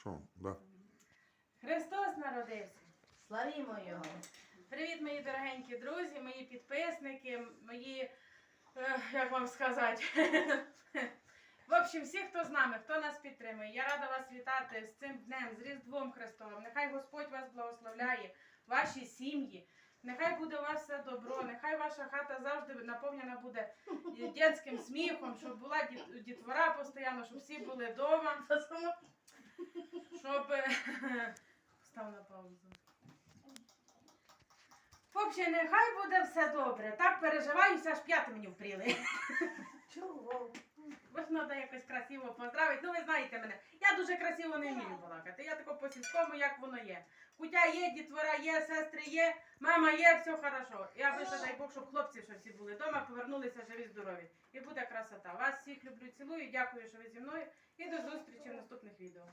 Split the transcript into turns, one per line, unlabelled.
Що? Да.
Христос народився.
Славімо його.
Привіт, мої дорогенькі друзі, мої підписники, мої, е, як вам сказати. В общем, всі, хто з нами, хто нас підтримує, я рада вас вітати з цим днем, з Різдвом Христовим. Нехай Господь вас благословляє, ваші сім'ї. Нехай буде у вас все добро, нехай ваша хата завжди наповнена буде дитячим сміхом, щоб була дітвора постійно, щоб всі були вдома, щоб. е, Став на паузу. В общем, нехай буде все добре. Так переживаюся, аж п'яти мені впріли.
Чого?
Бо ж треба якось красиво поздравити. Ну ви знаєте мене. Дуже красиво не вмію балакати. Я тако по сільському, як воно є. Кутя є, дітвора є, сестри є, мама є, все хорошо. Я би дай Бог, щоб хлопці що всі були вдома, повернулися живі здорові. І буде красота. Вас всіх люблю, цілую, дякую, що ви зі мною. І до зустрічі в наступних відео.